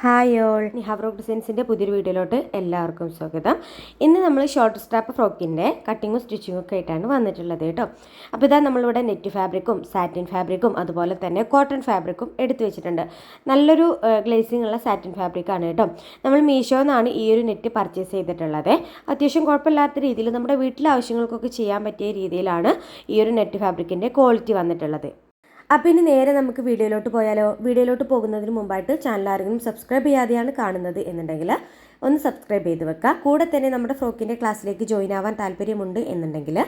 Hi all. നിഹാബ്രോക്ക് ഡിസൈൻസിന്റെ പുതിയൊരു വീഡിയോയിലോട്ട് എല്ലാവർക്കും സ്വാഗതം. ഇന്ന് നമ്മൾ ഷോർട്ട് സ്ട്രാപ്പ് ഫ്രോക്കിന്റെ കട്ടിങ്ങും സ്റ്റിച്ചിങ്ങും ഒക്കെ ആയിട്ടാണ് വന്നിട്ടുള്ളത് കേട്ടോ. അപ്പോൾ ഇതാ നമ്മളിവിടെ നെറ്റ് ഫാബ്രിക്കും സാറ്റിൻ ഫാബ്രിക്കും അതുപോലെ തന്നെ കോട്ടൺ ഫാബ്രിക്കും എടുത്തു വെച്ചിട്ടുണ്ട്. നല്ലൊരു ഗ്ലേസിംഗ് ഉള്ള സാറ്റിൻ ഫാബ്രിക്കാണ് കേട്ടോ. നമ്മൾ മീഷോ നിന്നാണ് ഈ ഒരു നെറ്റ് പർച്ചേസ് ചെയ്തിട്ടുള്ളത്. അത്യാവശ്യം കുഴപ്പമില്ലാത്ത രീതിയിൽ നമ്മുടെ വീട്ടിലെ ആവശ്യങ്ങൾക്കൊക്കെ ചെയ്യാൻ പറ്റിയ രീതിയിലാണ് ഈ ഒരു നെറ്റ് ഫാബ്രിക്കിന്റെ ക്വാളിറ്റി വന്നിട്ടുള്ളത്. അപ്പോൾ ഇനി നേരെ നമുക്ക് വീഡിയോയിലോട്ട് പോയാലോ? വീഡിയോയിലോട്ട് പോകുന്നതിന് മുമ്പായിട്ട് ചാനൽ ആരെങ്കിലും സബ്സ്ക്രൈബ് ചെയ്യാതെയാണ് കാണുന്നത് എന്നുണ്ടെങ്കിൽ ഒന്ന് സബ്സ്ക്രൈബ് ചെയ്ത് വെക്കുക. കൂടെ തന്നെ നമ്മുടെ ഫ്രോക്കിന്റെ ക്ലാസ്സിലേക്ക് ജോയിൻ ആവാൻ താല്പര്യമുണ്ട് എന്നുണ്ടെങ്കിൽ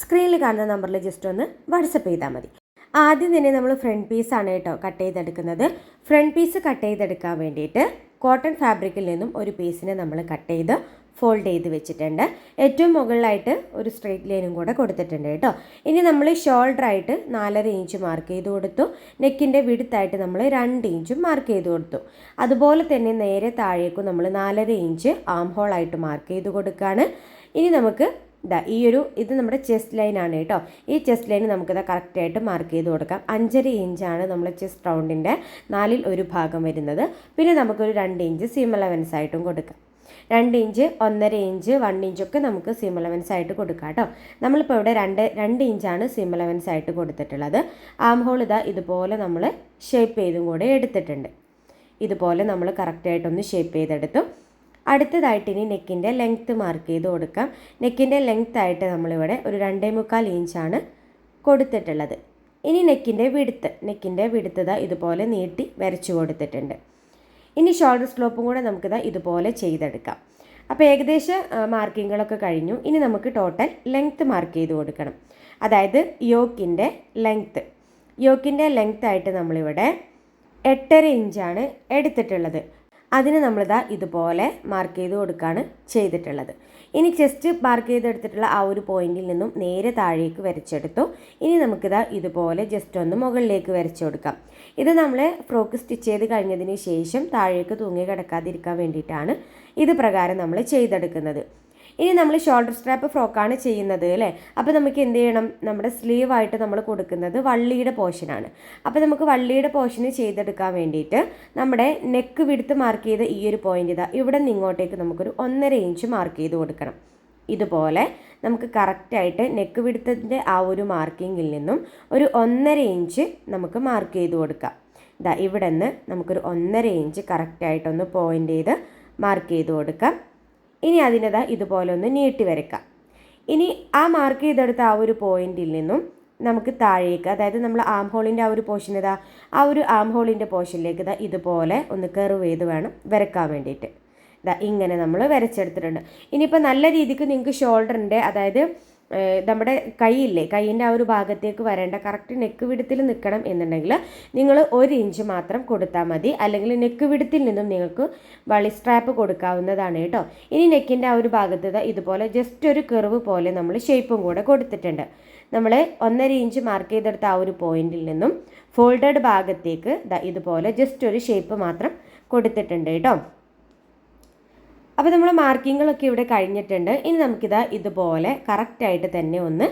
സ്ക്രീനിൽ കാണുന്ന നമ്പറിൽ ജസ്റ്റ് ഒന്ന് വാട്സപ്പ് ചെയ്താൽ മതി. ആദ്യം തന്നെ നമ്മൾ ഫ്രണ്ട് പീസാണ് കേട്ടോ കട്ട് ചെയ്തെടുക്കുന്നത്. ഫ്രണ്ട് പീസ് കട്ട് ചെയ്തെടുക്കാൻ വേണ്ടിയിട്ട് കോട്ടൺ ഫാബ്രിക്കിൽ നിന്നും ഒരു പീസിനെ നമ്മൾ കട്ട് ചെയ്ത് ഫോൾഡ് ചെയ്ത് വെച്ചിട്ടുണ്ട്. ഏറ്റവും മുകളിലായിട്ട് ഒരു സ്ട്രെയിറ്റ് ലൈനും കൂടെ കൊടുത്തിട്ടുണ്ട് കേട്ടോ. ഇനി നമ്മൾ ഷോൾഡർ ആയിട്ട് നാലര ഇഞ്ച് മാർക്ക് ചെയ്ത് കൊടുത്തു. നെക്കിന്റെ വിടുത്തായിട്ട് നമ്മൾ രണ്ട് ഇഞ്ചും മാർക്ക് ചെയ്ത് കൊടുത്തു. അതുപോലെ തന്നെ നേരെ താഴേക്കും നമ്മൾ നാലര ഇഞ്ച് ആം ഹോളായിട്ട് മാർക്ക് ചെയ്ത് കൊടുക്കുകയാണ് ഇനി നമുക്ക് ഇതാ ഈ ഒരു ഇത് നമ്മുടെ ചെസ്റ്റ് ലൈനാണ് കേട്ടോ. ഈ ചെസ്റ്റ് ലൈന് നമുക്കിത് കറക്റ്റായിട്ട് മാർക്ക് ചെയ്ത് കൊടുക്കാം. അഞ്ചര ഇഞ്ചാണ് നമ്മുടെ ചെസ്റ്റ് റൗണ്ടിന്റെ നാലിൽ ഒരു ഭാഗം വരുന്നത്. പിന്നെ നമുക്കൊരു രണ്ട് ഇഞ്ച് സീം അലവൻസ് ആയിട്ടും കൊടുക്കാം. രണ്ട് ഇഞ്ച് ഒന്നര ഇഞ്ച് വൺ ഇഞ്ചൊക്കെ നമുക്ക് സീം അലവൻസ് ആയിട്ട് കൊടുക്കാം കേട്ടോ. നമ്മളിപ്പോൾ ഇവിടെ രണ്ട് രണ്ട് ഇഞ്ചാണ് സീം അലവൻസ് ആയിട്ട് കൊടുത്തിട്ടുള്ളത്. ആം ഹോൾ ഇതാ ഇതുപോലെ നമ്മൾ ഷേപ്പ് ചെയ്തും കൂടെ എടുത്തിട്ടുണ്ട്. ഇതുപോലെ നമ്മൾ കറക്റ്റായിട്ടൊന്ന് ഷേപ്പ് ചെയ്തെടുത്തു. അടുത്തതായിട്ട് ഇനി നെക്കിന്റെ ലെങ്ത്ത് മാർക്ക് ചെയ്ത് കൊടുക്കാം. നെക്കിന്റെ ലെങ്ത്ത് ആയിട്ട് നമ്മളിവിടെ ഒരു രണ്ടേ മുക്കാൽ ഇഞ്ചാണ് കൊടുത്തിട്ടുള്ളത്. ഇനി നെക്കിന്റെ വിടുത്ത് നെക്കിന്റെ വിടുത്തത ഇതുപോലെ നീട്ടി വരച്ചു കൊടുത്തിട്ടുണ്ട്. ഇനി ഷോൾഡർ സ്ലോപ്പും കൂടെ നമുക്കിത് ഇതുപോലെ ചെയ്തെടുക്കാം. അപ്പോൾ ഏകദേശം മാർക്കിങ്ങുകളൊക്കെ കഴിഞ്ഞു. ഇനി നമുക്ക് ടോട്ടൽ ലെങ്ത്ത് മാർക്ക് ചെയ്ത് കൊടുക്കണം. അതായത് യോക്കിന്റെ ലെങ്ത്ത് യോക്കിന്റെ ലെങ്ത്തായിട്ട് നമ്മളിവിടെ എട്ടര ഇഞ്ചാണ് എടുത്തിട്ടുള്ളത്. അതിന് നമ്മളിതാ ഇതുപോലെ മാർക്ക് ചെയ്ത് കൊടുക്കുകയാണ് ചെയ്തിട്ടുള്ളത്. ഇനി ചെസ്റ്റ് മാർക്ക് ചെയ്തെടുത്തിട്ടുള്ള ആ ഒരു പോയിന്റിൽ നിന്നും നേരെ താഴേക്ക് വരച്ചെടുത്തു. ഇനി നമുക്കിതാ ഇതുപോലെ ജസ്റ്റ് ഒന്ന് മുകളിലേക്ക് വരച്ചു കൊടുക്കാം. ഇത് നമ്മൾ ഫ്രോക്ക് സ്റ്റിച്ച് ചെയ്ത് കഴിഞ്ഞതിന് ശേഷം താഴേക്ക് തൂങ്ങി കിടക്കാതിരിക്കാൻ വേണ്ടിയിട്ടാണ് ഇത് പ്രകാരം നമ്മൾ ചെയ്തെടുക്കുന്നത്. ഇനി നമ്മൾ ഷോൾഡർ സ്ട്രാപ്പ് ഫ്രോക്കാണ് ചെയ്യുന്നത് അല്ലേ? അപ്പോൾ നമുക്ക് എന്ത് ചെയ്യണം? നമ്മുടെ സ്ലീവ് ആയിട്ട് നമ്മൾ കൊടുക്കുന്നത് വള്ളിയുടെ പോർഷനാണ് അപ്പോൾ നമുക്ക് വള്ളിയുടെ പോർഷന് ചെയ്തെടുക്കാൻ വേണ്ടിയിട്ട് നമ്മുടെ നെക്ക് വിടുത്ത് മാർക്ക് ചെയ്ത ഈ ഒരു പോയിന്റ് ഇതാ ഇവിടെ നിന്ന് ഇങ്ങോട്ടേക്ക് നമുക്കൊരു ഒന്നര ഇഞ്ച് മാർക്ക് ചെയ്ത് കൊടുക്കണം. ഇതുപോലെ നമുക്ക് കറക്റ്റായിട്ട് നെക്ക് വിടുത്തതിന്റെ ആ ഒരു മാർക്കിങ്ങിൽ നിന്നും ഒരു ഒന്നര ഇഞ്ച് നമുക്ക് മാർക്ക് ചെയ്ത് കൊടുക്കാം. ഇതാ ഇവിടെ നിന്ന് നമുക്കൊരു ഒന്നര ഇഞ്ച് കറക്റ്റായിട്ടൊന്ന് പോയിന്റ് ചെയ്ത് മാർക്ക് ചെയ്ത് കൊടുക്കാം. ഇനി അതിനതാ ഇതുപോലെ ഒന്ന് നീട്ടി വരയ്ക്കാം. ഇനി ആ മാർക്ക് ചെയ്തെടുത്ത ആ ഒരു പോയിന്റിൽ നിന്നും നമുക്ക് താഴേക്ക് അതായത് നമ്മൾ ആം ഹോളിന്റെ ആ ഒരു പോർഷൻ ആ ഒരു ആം ഹോളിന്റെ പോർഷനിലേക്ക് ഇതാ ഇതുപോലെ ഒന്ന് കർവ് ചെയ്ത് വേണം വരക്കാൻ വേണ്ടിയിട്ട്. ഇതാ ഇങ്ങനെ നമ്മൾ വരച്ചെടുത്തിട്ടുണ്ട്. ഇനിയിപ്പോൾ നല്ല രീതിക്ക് നിങ്ങൾക്ക് ഷോൾഡറിന്റെ അതായത് നമ്മുടെ കൈയില്ലേ കൈയിന്റെ ആ ഒരു ഭാഗത്തേക്ക് വരേണ്ട കറക്റ്റ് നെക്ക് വിടത്തിൽ നിൽക്കണം എന്നുണ്ടെങ്കിൽ നിങ്ങൾ ഒരു ഇഞ്ച് മാത്രം കൊടുത്താൽ മതി. അല്ലെങ്കിൽ നെക്ക് വിടത്തിൽ നിന്നും നിങ്ങൾക്ക് വളി സ്ട്രാപ്പ് കൊടുക്കാവുന്നതാണ് കേട്ടോ. ഇനി നെക്കിന്റെ ആ ഒരു ഭാഗത്ത് ഇതുപോലെ ജസ്റ്റ് ഒരു കെറിവ് പോലെ നമ്മൾ ഷേപ്പും കൂടെ കൊടുത്തിട്ടുണ്ട്. നമ്മൾ ഒന്നര ഇഞ്ച് മാർക്ക് ചെയ്തെടുത്ത ആ ഒരു പോയിന്റിൽ നിന്നും ഫോൾഡഡ് ഭാഗത്തേക്ക് ഇതുപോലെ ജസ്റ്റ് ഒരു ഷേപ്പ് മാത്രം കൊടുത്തിട്ടുണ്ട് കേട്ടോ. അപ്പോൾ നമ്മൾ മാർക്കിങ്ങുകളൊക്കെ ഇവിടെ കഴിഞ്ഞിട്ടുണ്ട്. ഇനി നമുക്കിത് ഇതുപോലെ കറക്റ്റായിട്ട് തന്നെ ഒന്ന്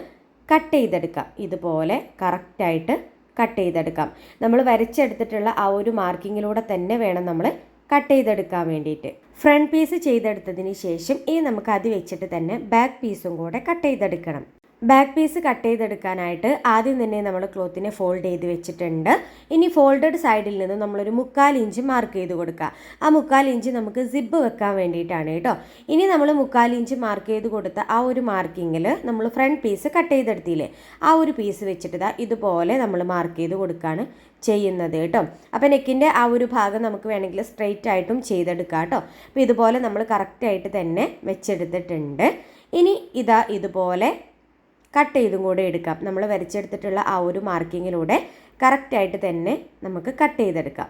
കട്ട് ചെയ്തെടുക്കാം. ഇതുപോലെ കറക്റ്റായിട്ട് കട്ട് ചെയ്തെടുക്കാം. നമ്മൾ വരച്ചെടുത്തിട്ടുള്ള ആ ഒരു മാർക്കിങ്ങിലൂടെ തന്നെ വേണം നമ്മൾ കട്ട് ചെയ്തെടുക്കാൻ വേണ്ടിയിട്ട്. ഫ്രണ്ട് പീസ് ചെയ്തെടുത്തതിന് ശേഷം ഇനി നമുക്ക് അത് വെച്ചിട്ട് തന്നെ ബാക്ക് പീസും കൂടെ കട്ട് ചെയ്തെടുക്കണം. ബാക്ക് പീസ് കട്ട് ചെയ്തെടുക്കാനായിട്ട് ആദ്യം തന്നെ നമ്മൾ ക്ലോത്തിനെ ഫോൾഡ് ചെയ്ത് വെച്ചിട്ടുണ്ട്. ഇനി ഫോൾഡഡ് സൈഡിൽ നിന്ന് നമ്മളൊരു മുക്കാൽ ഇഞ്ച് മാർക്ക് ചെയ്ത് കൊടുക്കുക. ആ മുക്കാൽ ഇഞ്ച് നമുക്ക് സിബ്ബ് വെക്കാൻ വേണ്ടിയിട്ടാണ് കേട്ടോ. ഇനി നമ്മൾ മുക്കാൽ ഇഞ്ച് മാർക്ക് ചെയ്ത് കൊടുത്ത ആ ഒരു മാർക്കിങ്ങിൽ നമ്മൾ ഫ്രണ്ട് പീസ് കട്ട് ചെയ്തെടുത്തില്ലേ? ആ ഒരു പീസ് വെച്ചിട്ട് ഇതാ ഇതുപോലെ നമ്മൾ മാർക്ക് ചെയ്ത് കൊടുക്കുകയാണ് ചെയ്യുന്നത് കേട്ടോ. അപ്പോൾ നെക്കിന്റെ ആ ഒരു ഭാഗം നമുക്ക് വേണമെങ്കിൽ സ്ട്രെയിറ്റ് ആയിട്ടും ചെയ്തെടുക്കാം കേട്ടോ. അപ്പോൾ ഇതുപോലെ നമ്മൾ കറക്റ്റായിട്ട് തന്നെ വെച്ചെടുത്തിട്ടുണ്ട്. ഇനി ഇതാ ഇതുപോലെ കട്ട് ചെയ്തും കൂടെ എടുക്കാം. നമ്മൾ വരച്ചെടുത്തിട്ടുള്ള ആ ഒരു മാർക്കിങ്ങിലൂടെ കറക്റ്റായിട്ട് തന്നെ നമുക്ക് കട്ട് ചെയ്തെടുക്കാം.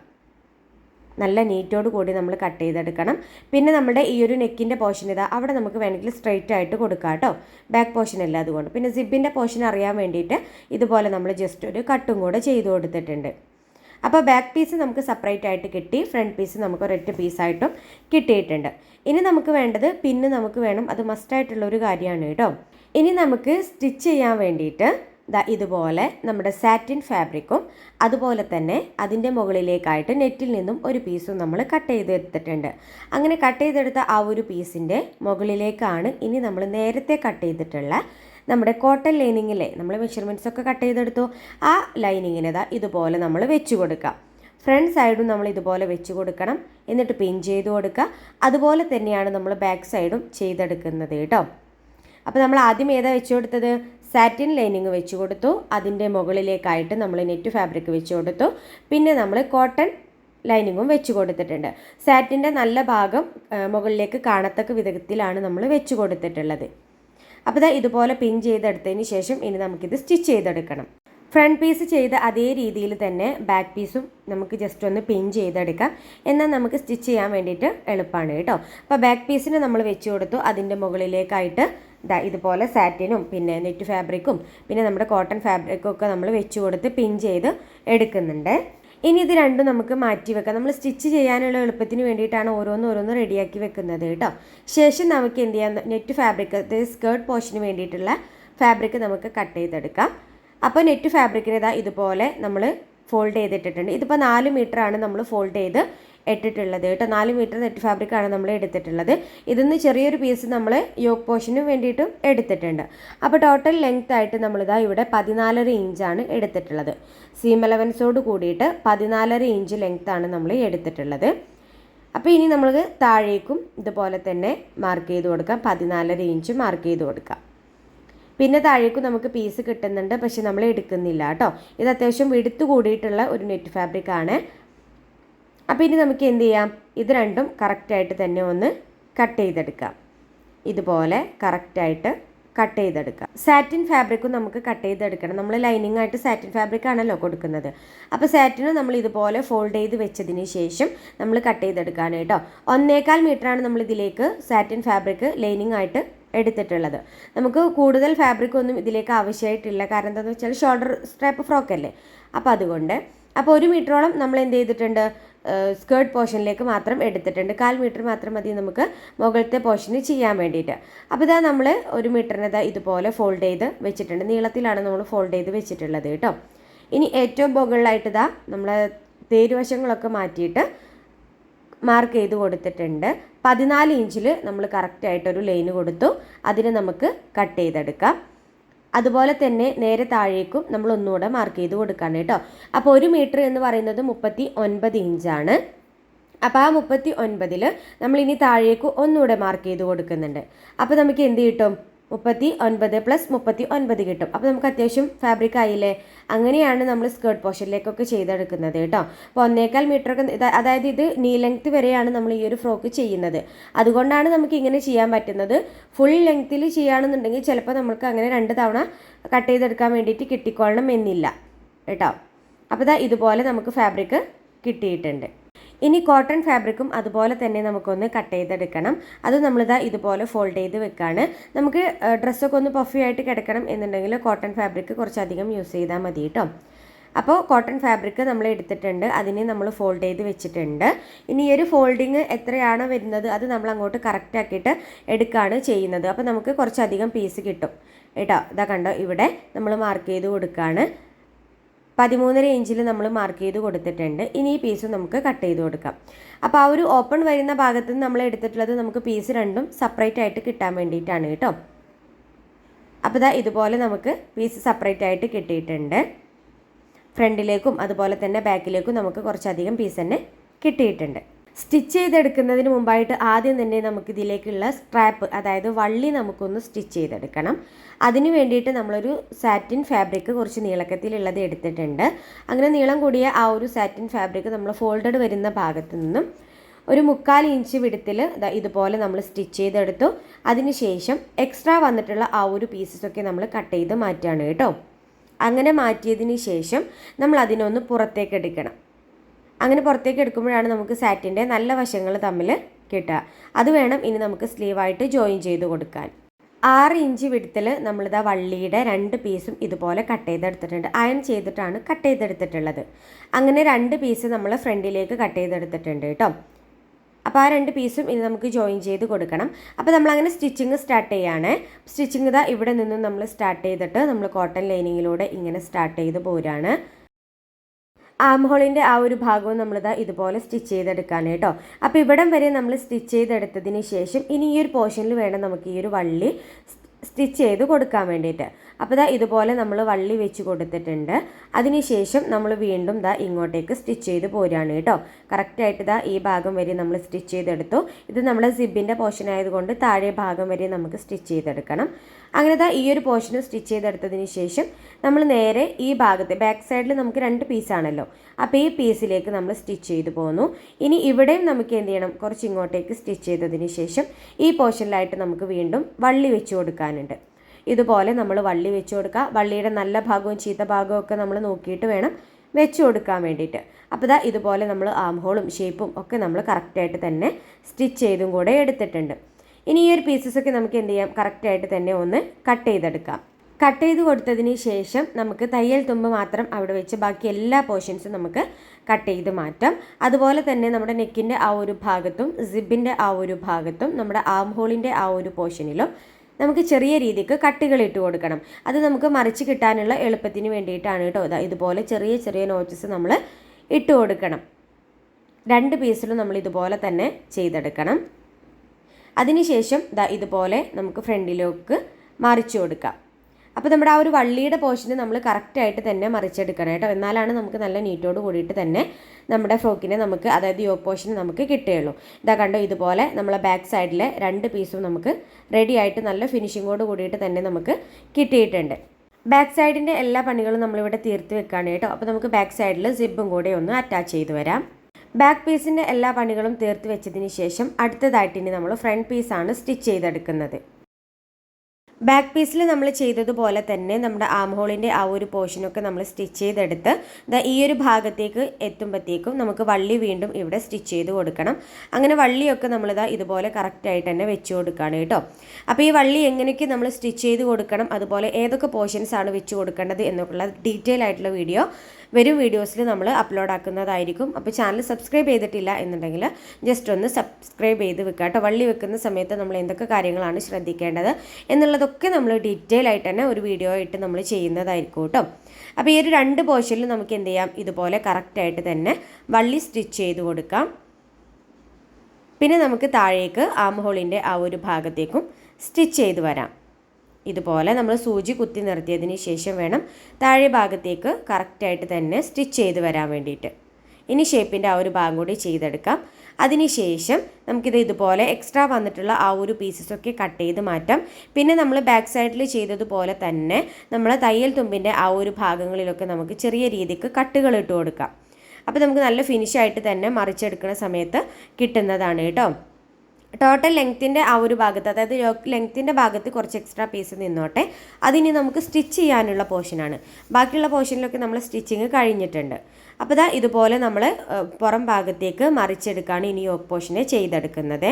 നല്ല നീറ്റോട് കൂടി നമ്മൾ കട്ട് ചെയ്തെടുക്കണം. പിന്നെ നമ്മുടെ ഈ ഒരു നെക്കിന്റെ പോർഷൻ ഇതാ അവിടെ നമുക്ക് വേണമെങ്കിൽ സ്ട്രെയിറ്റ് ആയിട്ട് കൊടുക്കാം കേട്ടോ. ബാക്ക് പോർഷൻ അല്ല അതുകൊണ്ട്. പിന്നെ സിബിന്റെ പോർഷൻ അറിയാൻ വേണ്ടിയിട്ട് ഇതുപോലെ നമ്മൾ ജസ്റ്റ് ഒരു കട്ടും കൂടെ ചെയ്ത് കൊടുത്തിട്ടുണ്ട്. അപ്പോൾ ബാക്ക് പീസ് നമുക്ക് സെപ്പറേറ്റ് ആയിട്ട് കിട്ടി ഫ്രണ്ട് പീസ് നമുക്ക് ഒരൊറ്റ പീസായിട്ടും കിട്ടിയിട്ടുണ്ട്. ഇനി നമുക്ക് വേണ്ടത് പിന്നെ നമുക്ക് വേണം. അത് മസ്റ്റായിട്ടുള്ള ഒരു കാര്യമാണ് കേട്ടോ. ഇനി നമുക്ക് സ്റ്റിച്ച് ചെയ്യാൻ വേണ്ടിയിട്ട് ദാ ഇതുപോലെ നമ്മുടെ സാറ്റിൻ ഫാബ്രിക്കും അതുപോലെ തന്നെ അതിന്റെ മുകളിലേക്കായിട്ട് നെറ്റിൽ നിന്നും ഒരു പീസും നമ്മൾ കട്ട് ചെയ്തെടുത്തിട്ടുണ്ട് അങ്ങനെ കട്ട് ചെയ്തെടുത്ത ആ ഒരു പീസിന്റെ മുകളിലേക്കാണ് ഇനി നമ്മൾ നേരത്തെ കട്ട് ചെയ്തിട്ടുള്ള നമ്മുടെ കോട്ടൺ ലൈനിങ്ങിലെ നമ്മൾ മെഷർമെന്റ്സ് ഒക്കെ കട്ട് ചെയ്തെടുത്തു. ആ ലൈനിങ്ങിനെ ദാ ഇതുപോലെ നമ്മൾ വെച്ച് കൊടുക്കാം. ഫ്രണ്ട് സൈഡും നമ്മൾ ഇതുപോലെ വെച്ച് കൊടുക്കണം. എന്നിട്ട് പിൻ ചെയ്ത് കൊടുക്കുക. അതുപോലെ തന്നെയാണ് നമ്മൾ ബാക്ക് സൈഡും ചെയ്തെടുക്കുന്നത് കേട്ടോ. അപ്പോൾ നമ്മൾ ആദ്യം ഏതാ വെച്ച് കൊടുത്തത്? സാറ്റിൻ ലൈനിങ് വെച്ച് കൊടുത്തു. അതിന്റെ മുകളിലേക്കായിട്ട് നമ്മൾ നെറ്റ് ഫാബ്രിക് വെച്ച് കൊടുത്തു. പിന്നെ നമ്മൾ കോട്ടൺ ലൈനിങ്ങും വെച്ച് കൊടുത്തിട്ടുണ്ട്. സാറ്റിന്റെ നല്ല ഭാഗം മുകളിലേക്ക് കാണത്തക്ക വിധത്തിലാണ് നമ്മൾ വെച്ച് കൊടുത്തിട്ടുള്ളത്. അപ്പോൾ ഇതാ ഇതുപോലെ പിൻ ചെയ്തെടുത്തതിന് ശേഷം ഇനി നമുക്കിത് സ്റ്റിച്ച് ചെയ്തെടുക്കണം. ഫ്രണ്ട് പീസ് ചെയ്ത അതേ രീതിയിൽ തന്നെ ബാക്ക് പീസും നമുക്ക് ജസ്റ്റ് ഒന്ന് പിൻ ചെയ്തെടുക്കാം. എന്നാൽ നമുക്ക് സ്റ്റിച്ച് ചെയ്യാൻ വേണ്ടിയിട്ട് എളുപ്പമാണ് കേട്ടോ. അപ്പോൾ ബാക്ക് പീസിന് നമ്മൾ വെച്ച് കൊടുത്തു. അതിന്റെ മുകളിലേക്കായിട്ട് ദാ ഇതുപോലെ സാറ്റിനും പിന്നെ നെറ്റ് ഫാബ്രിക്കും പിന്നെ നമ്മുടെ കോട്ടൺ ഫാബ്രിക്കും ഒക്കെ നമ്മൾ വെച്ച് കൊടുത്ത് പിൻ ചെയ്ത് എടുക്കുന്നുണ്ട്. ഇനി ഇത് രണ്ടും നമുക്ക് മാറ്റി വെക്കാം. നമ്മൾ സ്റ്റിച്ച് ചെയ്യാനുള്ള എളുപ്പത്തിന് വേണ്ടിയിട്ടാണ് ഓരോന്ന് ഓരോന്ന് റെഡിയാക്കി വെക്കുന്നത് കേട്ടോ. ശേഷം നമുക്ക് എന്ത് ചെയ്യാം? നെറ്റ് ഫാബ്രിക് സ്കേർട്ട് പോർഷന് വേണ്ടിയിട്ടുള്ള ഫാബ്രിക് നമുക്ക് കട്ട് ചെയ്തെടുക്കാം. അപ്പോൾ നെറ്റ് ഫാബ്രിക്കിന് ഇതാ ഇതുപോലെ നമ്മൾ ഫോൾഡ് ചെയ്തിട്ടിട്ടുണ്ട്. ഇതിപ്പോൾ നാല് മീറ്റർ ആണ് നമ്മൾ ഫോൾഡ് ചെയ്ത് ഇട്ടിട്ടുള്ളത് കേട്ടോ. നാല് മീറ്റർ നെറ്റ് ഫാബ്രിക്കാണ് നമ്മൾ എടുത്തിട്ടുള്ളത്. ഇതിന്ന് ചെറിയൊരു പീസ് നമ്മൾ യോക്ക് പോഷനും വേണ്ടിയിട്ടും എടുത്തിട്ടുണ്ട്. അപ്പോൾ ടോട്ടൽ ലെങ്ത് ആയിട്ട് നമ്മളിതാ ഇവിടെ പതിനാലര ഇഞ്ചാണ് എടുത്തിട്ടുള്ളത്. സീം അലവൻസോട് കൂടിയിട്ട് പതിനാലര ഇഞ്ച് ലെങ്ത് ആണ് നമ്മൾ എടുത്തിട്ടുള്ളത്. അപ്പോൾ ഇനി നമ്മൾ താഴേക്കും ഇതുപോലെ തന്നെ മാർക്ക് ചെയ്ത് കൊടുക്കാം. പതിനാലര ഇഞ്ച് മാർക്ക് ചെയ്ത് കൊടുക്കാം. പിന്നെ താഴേക്കും നമുക്ക് പീസ് കിട്ടുന്നുണ്ട് പക്ഷെ നമ്മൾ എടുക്കുന്നില്ല കേട്ടോ. ഇത് അത്യാവശ്യം വെടുത്തു കൂടിയിട്ടുള്ള ഒരു നെറ്റ് ഫാബ്രിക് ആണ്. അപ്പോൾ ഇനി നമുക്ക് എന്ത് ചെയ്യാം? ഇത് രണ്ടും കറക്റ്റായിട്ട് തന്നെ ഒന്ന് കട്ട് ചെയ്തെടുക്കാം. ഇതുപോലെ കറക്റ്റായിട്ട് കട്ട് ചെയ്തെടുക്കാം. സാറ്റിൻ ഫാബ്രിക്കും നമുക്ക് കട്ട് ചെയ്തെടുക്കണം. നമ്മൾ ലൈനിങ് ആയിട്ട് സാറ്റിൻ ഫാബ്രിക് ആണല്ലോ കൊടുക്കുന്നത്. അപ്പോൾ സാറ്റിന് നമ്മൾ ഇതുപോലെ ഫോൾഡ് ചെയ്ത് വെച്ചതിന് ശേഷം നമ്മൾ കട്ട്. ചെയ്തെടുക്കാനായിട്ടോ ഒന്നേകാൽ മീറ്ററാണ് നമ്മൾ ഇതിലേക്ക് സാറ്റിൻ ഫാബ്രിക് ലൈനിങ് ആയിട്ട് എടുത്തിട്ടുള്ളത്. നമുക്ക് കൂടുതൽ ഫാബ്രിക് ഒന്നും ഇതിലേക്ക് ആവശ്യമായിട്ടില്ല. കാരണം എന്താണെന്ന് വെച്ചാൽ ഷോൾഡർ സ്ട്രാപ്പ് ഫ്രോക്ക് അല്ലേ? അപ്പോൾ അതുകൊണ്ട്. അപ്പോൾ ഒരു മീറ്ററോളം നമ്മൾ എന്ത് ചെയ്തിട്ടുണ്ട്? സ്കേർട്ട് പോർഷനിലേക്ക് മാത്രം എടുത്തിട്ടുണ്ട്. കാൽ മീറ്റർ മാത്രം മതി നമുക്ക് മുകളിലത്തെ പോർഷന് ചെയ്യാൻ വേണ്ടിയിട്ട്. അപ്പോൾ ഇതാ നമ്മൾ ഒരു മീറ്ററിനെ ഇതാ ഇതുപോലെ ഫോൾഡ് ചെയ്ത് വെച്ചിട്ടുണ്ട്. നീളത്തിലാണ് നമ്മൾ ഫോൾഡ് ചെയ്ത് വെച്ചിട്ടുള്ളത് കേട്ടോ. ഇനി ഏറ്റവും മുകളിലായിട്ട് ഇതാ നമ്മൾ തേരുവശങ്ങളൊക്കെ മാറ്റിയിട്ട് മാർക്ക് ചെയ്ത് കൊടുത്തിട്ടുണ്ട്. പതിനാല് ഇഞ്ചിൽ നമ്മൾ കറക്റ്റായിട്ടൊരു ലൈൻ കൊടുത്തു. അതിനെ നമുക്ക് കട്ട് ചെയ്തെടുക്കാം. അതുപോലെ തന്നെ നേരെ താഴേക്കും നമ്മൾ ഒന്നുകൂടെ മാർക്ക് ചെയ്ത് കൊടുക്കാൻ കേട്ടോ. അപ്പോൾ ഒരു മീറ്റർ എന്ന് പറയുന്നത് മുപ്പത്തി ഒൻപത് ഇഞ്ചാണ്. അപ്പോൾ ആ മുപ്പത്തി ഒൻപതിൽ നമ്മൾ ഇനി താഴേക്ക് ഒന്നുകൂടെ മാർക്ക് ചെയ്ത് കൊടുക്കുന്നുണ്ട്. അപ്പോൾ നമുക്ക് എന്ത് കിട്ടും? മുപ്പത്തി ഒൻപത് പ്ലസ് മുപ്പത്തി ഒൻപത് കിട്ടും. അപ്പോൾ നമുക്ക് അത്യാവശ്യം ഫാബ്രിക് ആയില്ലേ? അങ്ങനെയാണ് നമ്മൾ സ്കേർട്ട് പോർഷനിലേക്കൊക്കെ ചെയ്തെടുക്കുന്നത് കേട്ടോ. അപ്പോൾ ഒന്നേക്കാൽ മീറ്റർ ഒക്കെ അതായത് ഇത് നീ ലെങ്ത് വരെയാണ് നമ്മൾ ഈ ഒരു ഫ്രോക്ക് ചെയ്യുന്നത്. അതുകൊണ്ടാണ് നമുക്ക് ഇങ്ങനെ ചെയ്യാൻ പറ്റുന്നത്. ഫുൾ ലെങ്ത്തിൽ ചെയ്യുകയാണെന്നുണ്ടെങ്കിൽ ചിലപ്പോൾ നമുക്ക് അങ്ങനെ രണ്ട് തവണ കട്ട് ചെയ്തെടുക്കാൻ വേണ്ടിയിട്ട് കിട്ടിക്കൊള്ളണം എന്നില്ല കേട്ടോ. അപ്പോൾ ഇതാ ഇതുപോലെ നമുക്ക് ഫാബ്രിക് കിട്ടിയിട്ടുണ്ട്. ഇനി കോട്ടൺ ഫാബ്രിക്കും അതുപോലെ തന്നെ നമുക്കൊന്ന് കട്ട് ചെയ്തെടുക്കണം. അത് നമ്മളിതാ ഇതുപോലെ ഫോൾഡ് ചെയ്ത് വെക്കാണ്. നമുക്ക് ഡ്രസ്സൊക്കെ ഒന്ന് പഫി ആയിട്ട് കിടക്കണം എന്നുണ്ടെങ്കിൽ കോട്ടൺ ഫാബ്രിക് കുറച്ചധികം യൂസ് ചെയ്താൽ മതി കേട്ടോ അപ്പോൾ കോട്ടൺ ഫാബ്രിക് നമ്മൾ എടുത്തിട്ടുണ്ട്. അതിനെ നമ്മൾ ഫോൾഡ് ചെയ്ത് വെച്ചിട്ടുണ്ട്. ഇനി ഈ ഒരു ഫോൾഡിങ് എത്രയാണോ വരുന്നത് അത് നമ്മൾ അങ്ങോട്ട് കറക്റ്റ് ആക്കിയിട്ട് എടുക്കുകയാണ് ചെയ്യുന്നത്. അപ്പോൾ നമുക്ക് കുറച്ചധികം പീസ് കിട്ടും. കേട്ടോ ഇതാ കണ്ടോ ഇവിടെ നമ്മൾ മാർക്ക് ചെയ്ത് കൊടുക്കുകയാണ് പതിമൂന്നര ഇഞ്ചിൽ നമ്മൾ മാർക്ക് ചെയ്ത് കൊടുത്തിട്ടുണ്ട്. ഇനി ഈ പീസ് നമുക്ക് കട്ട് ചെയ്ത് കൊടുക്കാം. അപ്പോൾ ആ ഒരു ഓപ്പൺ വരുന്ന ഭാഗത്ത് നമ്മൾ എടുത്തിട്ടുള്ളത് നമുക്ക് പീസ് രണ്ടും സെപ്പറേറ്റ് ആയിട്ട് കിട്ടാൻ വേണ്ടിയിട്ടാണ് കേട്ടോ. അപ്പോൾ ഇതാ ഇതുപോലെ നമുക്ക് പീസ് സെപ്പറേറ്റ് ആയിട്ട് കിട്ടിയിട്ടുണ്ട്. ഫ്രണ്ടിലേക്കും അതുപോലെ തന്നെ ബാക്കിലേക്കും നമുക്ക് കുറച്ചധികം പീസ് തന്നെ കിട്ടിയിട്ടുണ്ട്. സ്റ്റിച്ച് ചെയ്തെടുക്കുന്നതിന് മുമ്പായിട്ട് ആദ്യം തന്നെ നമുക്ക് ഇതിലേക്കുള്ള സ്ട്രാപ്പ് അതായത് വള്ളി നമുക്കൊന്ന് സ്റ്റിച്ച് ചെയ്തെടുക്കണം. അതിന് വേണ്ടിയിട്ട് നമ്മളൊരു സാറ്റിൻ ഫാബ്രിക് കുറച്ച് നീളക്കത്തിലുള്ളത് എടുത്തിട്ടുണ്ട്. അങ്ങനെ നീളം കൂടിയ ആ ഒരു സാറ്റിൻ ഫാബ്രിക് നമ്മൾ ഫോൾഡഡ് വരുന്ന ഭാഗത്ത് നിന്നും ഒരു മുക്കാൽ ഇഞ്ച് വിടത്തിൽ ഇതുപോലെ നമ്മൾ സ്റ്റിച്ച് ചെയ്തെടുത്തു. അതിനുശേഷം എക്സ്ട്രാ വന്നിട്ടുള്ള ആ ഒരു പീസസ് ഒക്കെ നമ്മൾ കട്ട് ചെയ്ത് മാറ്റുകയാണ് കേട്ടോ. അങ്ങനെ മാറ്റിയതിന് ശേഷം നമ്മൾ അതിനൊന്ന് പുറത്തേക്ക് എടുക്കണം. അങ്ങനെ പുറത്തേക്ക് എടുക്കുമ്പോഴാണ് നമുക്ക് സാറ്റിന്റെ നല്ല വശങ്ങൾ തമ്മിൽ കിട്ടുക. അത് വേണം ഇനി നമുക്ക് സ്ലീവായിട്ട് ജോയിൻ ചെയ്ത് കൊടുക്കാൻ. ആറ് ഇഞ്ച് വിടുത്തിൽ നമ്മളിതാ വള്ളിയുടെ രണ്ട് പീസും ഇതുപോലെ കട്ട് ചെയ്തെടുത്തിട്ടുണ്ട്. അയൺ ചെയ്തിട്ടാണ് കട്ട് ചെയ്തെടുത്തിട്ടുള്ളത്. അങ്ങനെ രണ്ട് പീസ് നമ്മൾ ഫ്രണ്ടിലേക്ക് കട്ട് ചെയ്തെടുത്തിട്ടുണ്ട് കേട്ടോ. അപ്പോൾ ആ രണ്ട് പീസും ഇനി നമുക്ക് ജോയിൻ ചെയ്ത് കൊടുക്കണം. അപ്പോൾ നമ്മളങ്ങനെ സ്റ്റിച്ചിങ് സ്റ്റാർട്ട് ചെയ്യാണ് സ്റ്റിച്ചിങ് ഇതാ ഇവിടെ നിന്നും നമ്മൾ സ്റ്റാർട്ട് ചെയ്തിട്ട് നമ്മൾ കോട്ടൺ ലൈനിങ്ങിലൂടെ ഇങ്ങനെ സ്റ്റാർട്ട് ചെയ്ത് പോരാണ് ആം ഹോളിന്റെ ആ ഒരു ഭാഗവും നമ്മളിതാ ഇതുപോലെ സ്റ്റിച്ച് ചെയ്തെടുക്കാൻ കേട്ടോ. അപ്പോൾ ഇവിടം വരെ നമ്മൾ സ്റ്റിച്ച് ചെയ്തെടുത്തതിന് ശേഷം ഇനി ഈ ഒരു പോർഷനിൽ വേണം നമുക്ക് ഈ ഒരു വള്ളി സ്റ്റിച്ച് ചെയ്ത് കൊടുക്കാൻ വേണ്ടിയിട്ട്. അപ്പോൾ ദാ ഇതുപോലെ നമ്മൾ വള്ളി വെച്ച് കൊടുത്തിട്ടുണ്ട്. അതിനുശേഷം നമ്മൾ വീണ്ടും ദാ ഇങ്ങോട്ടേക്ക് സ്റ്റിച്ച് ചെയ്ത് പോരുകയാണ് കേട്ടോ. കറക്റ്റായിട്ട് ദാ ഈ ഭാഗം വരെ നമ്മൾ സ്റ്റിച്ച് ചെയ്തെടുത്തു. ഇത് നമ്മുടെ സിബിന്റെ പോർഷൻ ആയതുകൊണ്ട് താഴെ ഭാഗം വരെ നമുക്ക് സ്റ്റിച്ച് ചെയ്തെടുക്കണം. അങ്ങനെ ദാ ഈ ഒരു പോർഷനും സ്റ്റിച്ച് ചെയ്തെടുത്തതിന് ശേഷം നമ്മൾ നേരെ ഈ ഭാഗത്ത് ബാക്ക് സൈഡിൽ നമുക്ക് രണ്ട് പീസാണല്ലോ അപ്പോൾ ഈ പീസിലേക്ക് നമ്മൾ സ്റ്റിച്ച് ചെയ്തു പോന്നു. ഇനി ഇവിടെയും നമുക്ക് എന്ത് ചെയ്യണം? കുറച്ച് ഇങ്ങോട്ടേക്ക് സ്റ്റിച്ച് ചെയ്തതിന് ശേഷം ഈ പോർഷനിലായിട്ട് നമുക്ക് വീണ്ടും വള്ളി വെച്ച് കൊടുക്കാനുണ്ട്. ഇതുപോലെ നമ്മൾ വള്ളി വെച്ച് കൊടുക്കുക വള്ളിയുടെ നല്ല ഭാഗവും ചീത്ത ഭാഗവും ഒക്കെ നമ്മൾ നോക്കിയിട്ട് വേണം വെച്ച് കൊടുക്കാൻ വേണ്ടിയിട്ട്. അപ്പോൾ ഇതാ ഇതുപോലെ നമ്മൾ ആം ഹോളും ഷേപ്പും ഒക്കെ നമ്മൾ കറക്റ്റായിട്ട് തന്നെ സ്റ്റിച്ച് ചെയ്തും കൂടെ എടുത്തിട്ടുണ്ട്. ഇനി ഈ ഒരു പീസസൊക്കെ നമുക്ക് എന്ത് ചെയ്യാം? കറക്റ്റായിട്ട് തന്നെ ഒന്ന് കട്ട് ചെയ്തെടുക്കാം. കട്ട് ചെയ്ത് കൊടുത്തതിന് ശേഷം നമുക്ക് തയ്യൽ തുമ്പ് മാത്രം അവിടെ വെച്ച് ബാക്കി എല്ലാ പോർഷൻസും നമുക്ക് കട്ട് ചെയ്ത് മാറ്റാം. അതുപോലെ തന്നെ നമ്മുടെ നെക്കിന്റെ ആ ഒരു ഭാഗത്തും സിബിന്റെ ആ ഒരു ഭാഗത്തും നമ്മുടെ ആം ഹോളിന്റെ ആ ഒരു പോർഷനിലും നമുക്ക് ചെറിയ രീതിക്ക് കട്ടുകൾ ഇട്ട് കൊടുക്കണം. അത് നമുക്ക് മറിച്ച് കിട്ടാനുള്ള എളുപ്പത്തിന് വേണ്ടിയിട്ടാണ് കേട്ടോ ഇതാ ഇതുപോലെ ചെറിയ ചെറിയ നോച്ചസ് നമ്മൾ ഇട്ട് കൊടുക്കണം. രണ്ട് പീസിലും നമ്മൾ ഇതുപോലെ തന്നെ ചെയ്തെടുക്കണം. അതിനുശേഷം ഇതുപോലെ നമുക്ക് ഫ്രണ്ടിലേക്ക് മറിച്ചു കൊടുക്കാം. അപ്പോൾ നമ്മുടെ ആ ഒരു വള്ളിയുടെ പോർഷന് നമ്മൾ കറക്റ്റായിട്ട് തന്നെ മറിച്ചെടുക്കണം കേട്ടോ. എന്നാലാണ് നമുക്ക് നല്ല നീറ്റോട് കൂടിയിട്ട് തന്നെ നമ്മുടെ ഫ്രോക്കിനെ നമുക്ക് അതായത് യോ പോർഷൻ നമുക്ക് കിട്ടുകയുള്ളൂ. ഇതാ കണ്ടോ ഇതുപോലെ നമ്മളെ ബാക്ക് സൈഡിലെ രണ്ട് പീസും നമുക്ക് റെഡി ആയിട്ട് നല്ല ഫിനിഷിങ്ങോട് കൂടിയിട്ട് തന്നെ നമുക്ക് കിട്ടിയിട്ടുണ്ട്. ബാക്ക് സൈഡിന്റെ എല്ലാ പണികളും നമ്മളിവിടെ തീർത്ത് വെക്കുകയാണ് കേട്ടോ. അപ്പോൾ നമുക്ക് ബാക്ക് സൈഡിൽ സിബും കൂടെ ഒന്ന് അറ്റാച്ച് ചെയ്ത് വരാം. ബാക്ക് പീസിന്റെ എല്ലാ പണികളും തീർത്ത് വെച്ചതിന് ശേഷം അടുത്തതായിട്ട് ഇനി നമ്മൾ ഫ്രണ്ട് പീസാണ് സ്റ്റിച്ച് ചെയ്തെടുക്കുന്നത്. ബാക്ക് പീസിൽ നമ്മൾ ചെയ്തതുപോലെ തന്നെ നമ്മുടെ ആം ഹോളിന്റെ ആ ഒരു പോർഷനൊക്കെ നമ്മൾ സ്റ്റിച്ച് ചെയ്തെടുത്ത് ഈ ഒരു ഭാഗത്തേക്ക് എത്തുമ്പോഴത്തേക്കും നമുക്ക് വള്ളി വീണ്ടും ഇവിടെ സ്റ്റിച്ച് ചെയ്ത് കൊടുക്കണം. അങ്ങനെ വള്ളിയൊക്കെ നമ്മളിതാ ഇതുപോലെ കറക്റ്റായിട്ട് തന്നെ വെച്ച് കൊടുക്കുകയാണ് കേട്ടോ. അപ്പോൾ ഈ വള്ളി എങ്ങനെയൊക്കെ നമ്മൾ സ്റ്റിച്ച് ചെയ്ത് കൊടുക്കണം അതുപോലെ ഏതൊക്കെ പോർഷൻസ് ആണ് വെച്ച് കൊടുക്കേണ്ടത് എന്നൊക്കെയുള്ള ഡീറ്റെയിൽ ആയിട്ടുള്ള വീഡിയോ വരും വീഡിയോസിൽ നമ്മൾ അപ്ലോഡ് ആക്കുന്നതായിരിക്കും. അപ്പോൾ ചാനൽ സബ്സ്ക്രൈബ് ചെയ്തിട്ടില്ല എന്നുണ്ടെങ്കിൽ ജസ്റ്റ് ഒന്ന് സബ്സ്ക്രൈബ് ചെയ്ത് വെക്കുക കേട്ടോ. വള്ളി വെക്കുന്ന സമയത്ത് നമ്മൾ എന്തൊക്കെ കാര്യങ്ങളാണ് ശ്രദ്ധിക്കേണ്ടത് എന്നുള്ളതൊക്കെ നമ്മൾ ഡീറ്റെയിൽ ആയിട്ട് തന്നെ ഒരു വീഡിയോ ആയിട്ട് നമ്മൾ ചെയ്യുന്നതായിരിക്കും കേട്ടോ. അപ്പോൾ ഈ ഒരു രണ്ട് പോർഷനിൽ നമുക്ക് എന്ത് ചെയ്യാം? ഇതുപോലെ കറക്റ്റായിട്ട് തന്നെ വള്ളി സ്റ്റിച്ച് ചെയ്ത് കൊടുക്കാം. പിന്നെ നമുക്ക് താഴേക്ക് ആം ഹോളിന്റെ ആ ഒരു ഭാഗത്തേക്കും സ്റ്റിച്ച് ചെയ്ത് വരാം. ഇതുപോലെ നമ്മൾ സൂചി കുത്തി നിർത്തിയതിന് ശേഷം വേണം താഴെ ഭാഗത്തേക്ക് കറക്റ്റായിട്ട് തന്നെ സ്റ്റിച്ച് ചെയ്ത് വരാൻ വേണ്ടിയിട്ട്. ഇനി ഷേപ്പിന്റെ ആ ഒരു ഭാഗം കൂടി ചെയ്തെടുക്കാം. അതിനുശേഷം നമുക്കിത് ഇതുപോലെ എക്സ്ട്രാ വന്നിട്ടുള്ള ആ ഒരു പീസസൊക്കെ കട്ട് ചെയ്ത് മാറ്റാം. പിന്നെ നമ്മൾ ബാക്ക് സൈഡിൽ ചെയ്തതുപോലെ തന്നെ നമ്മൾ തയ്യൽ തുമ്പിന്റെ ആ ഒരു ഭാഗങ്ങളിലൊക്കെ നമുക്ക് ചെറിയ രീതിക്ക് കട്ടുകൾ ഇട്ട് കൊടുക്കാം. അപ്പോൾ നമുക്ക് നല്ല ഫിനിഷായിട്ട് തന്നെ മറിച്ചെടുക്കുന്ന സമയത്ത് കിട്ടുന്നതാണ് കേട്ടോ. ടോട്ടൽ ലെങ്ത്തിന്റെ ആ ഒരു ഭാഗത്ത് അതായത് ലെങ്ത്തിന്റെ ഭാഗത്ത് കുറച്ച് എക്സ്ട്രാ പീസ് നിന്നോട്ടെ. അതിനി നമുക്ക് സ്റ്റിച്ച് ചെയ്യാനുള്ള പോർഷനാണ് ബാക്കിയുള്ള പോർഷനിലൊക്കെ നമ്മൾ സ്റ്റിച്ചിങ് കഴിഞ്ഞിട്ടുണ്ട്. അപ്പോൾ ഇതാ ഇതുപോലെ നമ്മൾ പുറം ഭാഗത്തേക്ക് മറിച്ചെടുക്കുകയാണ് ഇനി യോക്ക് പോർഷനെ ചെയ്തെടുക്കുന്നത്.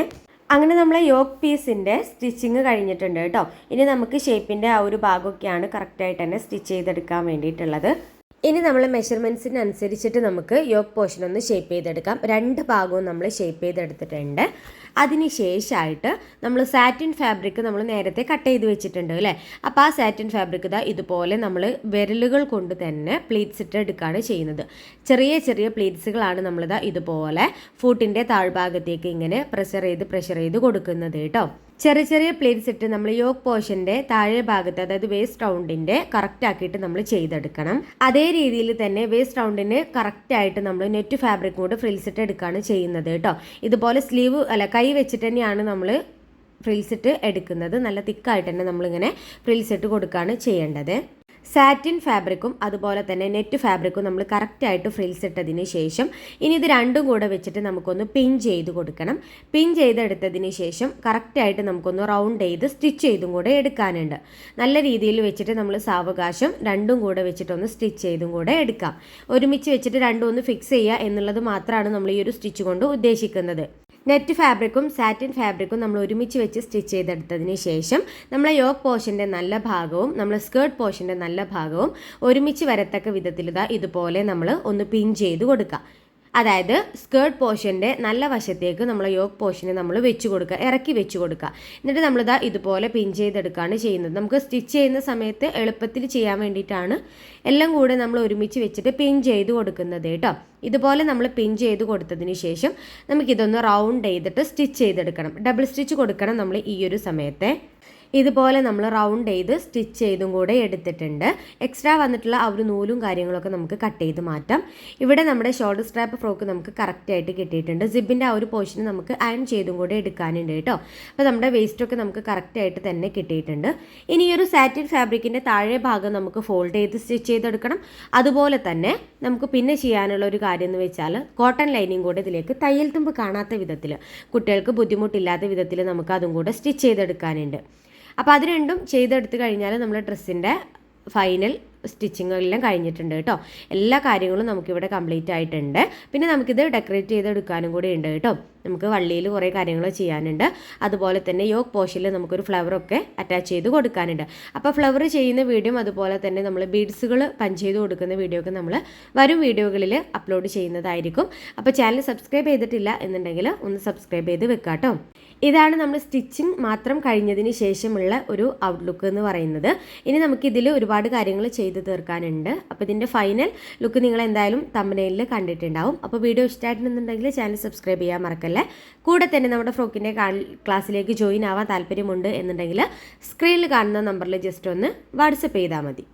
അങ്ങനെ നമ്മൾ യോക്ക് പീസിന്റെ സ്റ്റിച്ചിങ് കഴിഞ്ഞിട്ടുണ്ട് കേട്ടോ. ഇനി നമുക്ക് ഷേപ്പിന്റെ ആ ഒരു ഭാഗമൊക്കെയാണ് കറക്റ്റായിട്ട് തന്നെ സ്റ്റിച്ച് ചെയ്തെടുക്കാൻ വേണ്ടിയിട്ടുള്ളത്. ഇനി നമ്മൾ മെഷർമെന്റ്സിനനുസരിച്ചിട്ട് നമുക്ക് യോക്ക് പോർഷൻ ഒന്ന് ഷേപ്പ് ചെയ്തെടുക്കാം. രണ്ട് ഭാഗവും നമ്മൾ ഷേപ്പ് ചെയ്തെടുത്തിട്ടുണ്ട്. അതിന് ശേഷമായിട്ട് നമ്മൾ സാറ്റിൻ ഫാബ്രിക് നമ്മൾ നേരത്തെ കട്ട് ചെയ്ത് വെച്ചിട്ടുണ്ട് അല്ലേ? അപ്പോൾ ആ സാറ്റിൻ ഫാബ്രിക് ഇതാ ഇതുപോലെ നമ്മൾ വിരലുകൾ കൊണ്ട് തന്നെ പ്ലീറ്റ്സ് ഇട്ട് എടുക്കുകയാണ് ചെയ്യുന്നത്. ചെറിയ ചെറിയ പ്ലീറ്റ്സുകളാണ് നമ്മളിതാ ഇതുപോലെ ഫുട്ടിന്റെ താഴ്ഭാഗത്തേക്ക് ഇങ്ങനെ പ്രഷർ ചെയ്ത് പ്രഷർ ചെയ്ത് കൊടുക്കുന്നത് കേട്ടോ. ചെറിയ ചെറിയ പ്ലേറ്റ്സ് ഇട്ട് നമ്മൾ യോക്ക് പോർഷന്റെ താഴെ ഭാഗത്ത് അതായത് വേസ്റ്റ് റൗണ്ടിന്റെ കറക്റ്റ് ആക്കിയിട്ട് നമ്മൾ ചെയ്തെടുക്കണം. അതേ രീതിയിൽ തന്നെ വേസ്റ്റ് റൗണ്ടിന് കറക്റ്റായിട്ട് നമ്മൾ നെറ്റ് ഫാബ്രിക് കൊണ്ട് ഫ്രിൽസ് ഇട്ട് എടുക്കുകയാണ് ചെയ്യുന്നത് കേട്ടോ. ഇതുപോലെ സ്ലീവ് അല്ല കൈ വെച്ചിട്ട് തന്നെയാണ് നമ്മൾ ഫ്രിൽസ് ഇട്ട് എടുക്കുന്നത്. നല്ല തിക്കായിട്ട് തന്നെ നമ്മളിങ്ങനെ ഫ്രിൽസ് ഇട്ട് കൊടുക്കുകയാണ് ചെയ്യേണ്ടത്. സാറ്റിൻ ഫാബ്രിക്കും അതുപോലെ തന്നെ നെറ്റ് ഫാബ്രിക്കും നമ്മൾ കറക്റ്റായിട്ട് ഫ്രിൽസ് ഇട്ടതിന് ശേഷം ഇനി ഇത് രണ്ടും കൂടെ വെച്ചിട്ട് നമുക്കൊന്ന് പിൻ ചെയ്ത് കൊടുക്കണം. പിൻ ചെയ്തെടുത്തതിന് ശേഷം കറക്റ്റായിട്ട് നമുക്കൊന്ന് റൗണ്ട് ചെയ്ത് സ്റ്റിച്ച് ചെയ്തും കൂടെ എടുക്കാനുണ്ട്. നല്ല രീതിയിൽ വെച്ചിട്ട് നമ്മൾ സാവകാശം രണ്ടും കൂടെ വെച്ചിട്ടൊന്ന് സ്റ്റിച്ച് ചെയ്തും കൂടെ എടുക്കാം. ഒരുമിച്ച് വെച്ചിട്ട് രണ്ടും ഒന്ന് ഫിക്സ് ചെയ്യുക എന്നുള്ളത് മാത്രമാണ് നമ്മൾ ഈ ഒരു സ്റ്റിച്ച് കൊണ്ട് ഉദ്ദേശിക്കുന്നത്. നെറ്റ് ഫാബ്രിക്കും സാറ്റിൻ ഫാബ്രിക്കും നമ്മൾ ഒരുമിച്ച് വെച്ച് സ്റ്റിച്ച് ചെയ്തെടുത്തതിന് ശേഷം നമ്മളെ യോക്ക് പോർഷന്റെ നല്ല ഭാഗവും നമ്മളെ സ്കേർട്ട് പോർഷന്റെ നല്ല ഭാഗവും ഒരുമിച്ച് വരത്തക്ക വിധത്തിൽ ഇതാ ഇതുപോലെ നമ്മൾ ഒന്ന് പിൻ ചെയ്ത് കൊടുക്കുക. അതായത് സ്കേർട്ട് പോർഷന്റെ നല്ല വശത്തേക്ക് നമ്മൾ യോക്ക് പോർഷനെ നമ്മൾ വെച്ച് കൊടുക്കുക ഇറക്കി വെച്ച് കൊടുക്കുക. എന്നിട്ട് നമ്മളിതാ ഇതുപോലെ പിൻ ചെയ്തെടുക്കുകയാണ് ചെയ്യുന്നത്. നമുക്ക് സ്റ്റിച്ച് ചെയ്യുന്ന സമയത്ത് എളുപ്പത്തിൽ ചെയ്യാൻ വേണ്ടിയിട്ടാണ് എല്ലാം കൂടെ നമ്മൾ ഒരുമിച്ച് വെച്ചിട്ട് പിൻ ചെയ്ത് കൊടുക്കുന്നത് കേട്ടോ. ഇതുപോലെ നമ്മൾ പിൻ ചെയ്ത് കൊടുത്തതിന് ശേഷം നമുക്കിതൊന്ന് റൗണ്ട് ചെയ്തിട്ട് സ്റ്റിച്ച് ചെയ്തെടുക്കണം. ഡബിൾ സ്റ്റിച്ച് കൊടുക്കണം നമ്മൾ ഈ ഒരു സമയത്തെ. ഇതുപോലെ നമ്മൾ റൗണ്ട് ചെയ്ത് സ്റ്റിച്ച് ചെയ്തും കൂടെ എടുത്തിട്ടുണ്ട്. എക്സ്ട്രാ വന്നിട്ടുള്ള ആ ഒരു നൂലും കാര്യങ്ങളൊക്കെ നമുക്ക് കട്ട് ചെയ്ത് മാറ്റാം. ഇവിടെ നമ്മുടെ ഷോർട്ട് സ്ട്രാപ്പ് ഫ്രോക്ക് നമുക്ക് കറക്റ്റായിട്ട് കിട്ടിയിട്ടുണ്ട്. സിബിന്റെ ആ ഒരു പോർഷൻ നമുക്ക് അയൺ ചെയ്തും കൂടെ എടുക്കാനുണ്ട് കേട്ടോ. അപ്പോൾ നമ്മുടെ വേസ്റ്റൊക്കെ നമുക്ക് കറക്റ്റായിട്ട് തന്നെ കിട്ടിയിട്ടുണ്ട്. ഇനി ഈ ഒരു സാറ്റിൻ ഫാബ്രിക്കിന്റെ താഴെ ഭാഗം നമുക്ക് ഫോൾഡ് ചെയ്ത് സ്റ്റിച്ച് ചെയ്തെടുക്കണം. അതുപോലെ തന്നെ നമുക്ക് പിന്നെ ചെയ്യാനുള്ള ഒരു കാര്യം എന്ന് വെച്ചാൽ കോട്ടൺ ലൈനിങ് കൂടെ ഇതിലേക്ക് തയ്യൽ തുമ്പ് കാണാത്ത വിധത്തിൽ കുട്ടികൾക്ക് ബുദ്ധിമുട്ടില്ലാത്ത വിധത്തിൽ നമുക്ക് അതും കൂടെ സ്റ്റിച്ച് ചെയ്തെടുക്കാനുണ്ട്. അപ്പോൾ അത് രണ്ടും ചെയ്തെടുത്ത് കഴിഞ്ഞാൽ നമ്മൾ ഡ്രസ്സിന്റെ ഫൈനൽ സ്റ്റിച്ചിങ്ങെല്ലാം കഴിഞ്ഞിട്ടുണ്ട് കേട്ടോ. എല്ലാ കാര്യങ്ങളും നമുക്കിവിടെ കംപ്ലീറ്റ് ആയിട്ടുണ്ട്. പിന്നെ നമുക്കിത് ഡെക്കറേറ്റ് ചെയ്തെടുക്കാനും കൂടി ഉണ്ട് കേട്ടോ. നമുക്ക് വള്ളിയിൽ കുറേ കാര്യങ്ങൾ ചെയ്യാനുണ്ട്. അതുപോലെ തന്നെ യോക്ക് പോഷനിൽ നമുക്കൊരു ഫ്ലവറൊക്കെ അറ്റാച്ച് ചെയ്ത് കൊടുക്കാനുണ്ട്. അപ്പോൾ ഫ്ലവർ ചെയ്യുന്ന വീഡിയോ അതുപോലെ തന്നെ നമ്മൾ ബീഡ്സുകൾ പഞ്ച് ചെയ്ത് കൊടുക്കുന്ന വീഡിയോ ഒക്കെ നമ്മൾ വരും വീഡിയോകളിൽ അപ്ലോഡ് ചെയ്യുന്നതായിരിക്കും. അപ്പോൾ ചാനൽ സബ്സ്ക്രൈബ് ചെയ്തിട്ടില്ല എന്നുണ്ടെങ്കിൽ ഒന്ന് സബ്സ്ക്രൈബ് ചെയ്ത് വെക്കാം കേട്ടോ ഇതാണ് നമ്മൾ സ്റ്റിച്ചിങ് മാത്രം കഴിഞ്ഞതിന് ശേഷമുള്ള ഒരു ഔട്ട്ലുക്ക് എന്ന് പറയുന്നത്. ഇനി നമുക്കിതിൽ ഒരുപാട് കാര്യങ്ങൾ ചെയ്ത് തീർക്കാനുണ്ട്. അപ്പോൾ ഇതിന്റെ ഫൈനൽ ലുക്ക് നിങ്ങൾ എന്തായാലും തമ്പനയിൽ കണ്ടിട്ടുണ്ടാവും. അപ്പോൾ വീഡിയോ ഇഷ്ടമായിട്ടുണ്ടെന്നുണ്ടെങ്കിൽ ചാനൽ സബ്സ്ക്രൈബ് ചെയ്യാൻ മറക്കല്ലേ. കൂടെ തന്നെ നമ്മുടെ ഫ്രോക്കിന്റെ ക്ലാസ്സിലേക്ക് ജോയിൻ ആവാൻ താല്പര്യമുണ്ട് എന്നുണ്ടെങ്കിൽ സ്ക്രീനിൽ കാണുന്ന നമ്പറിൽ ജസ്റ്റ് ഒന്ന് വാട്സപ്പ് ചെയ്താൽ മതി.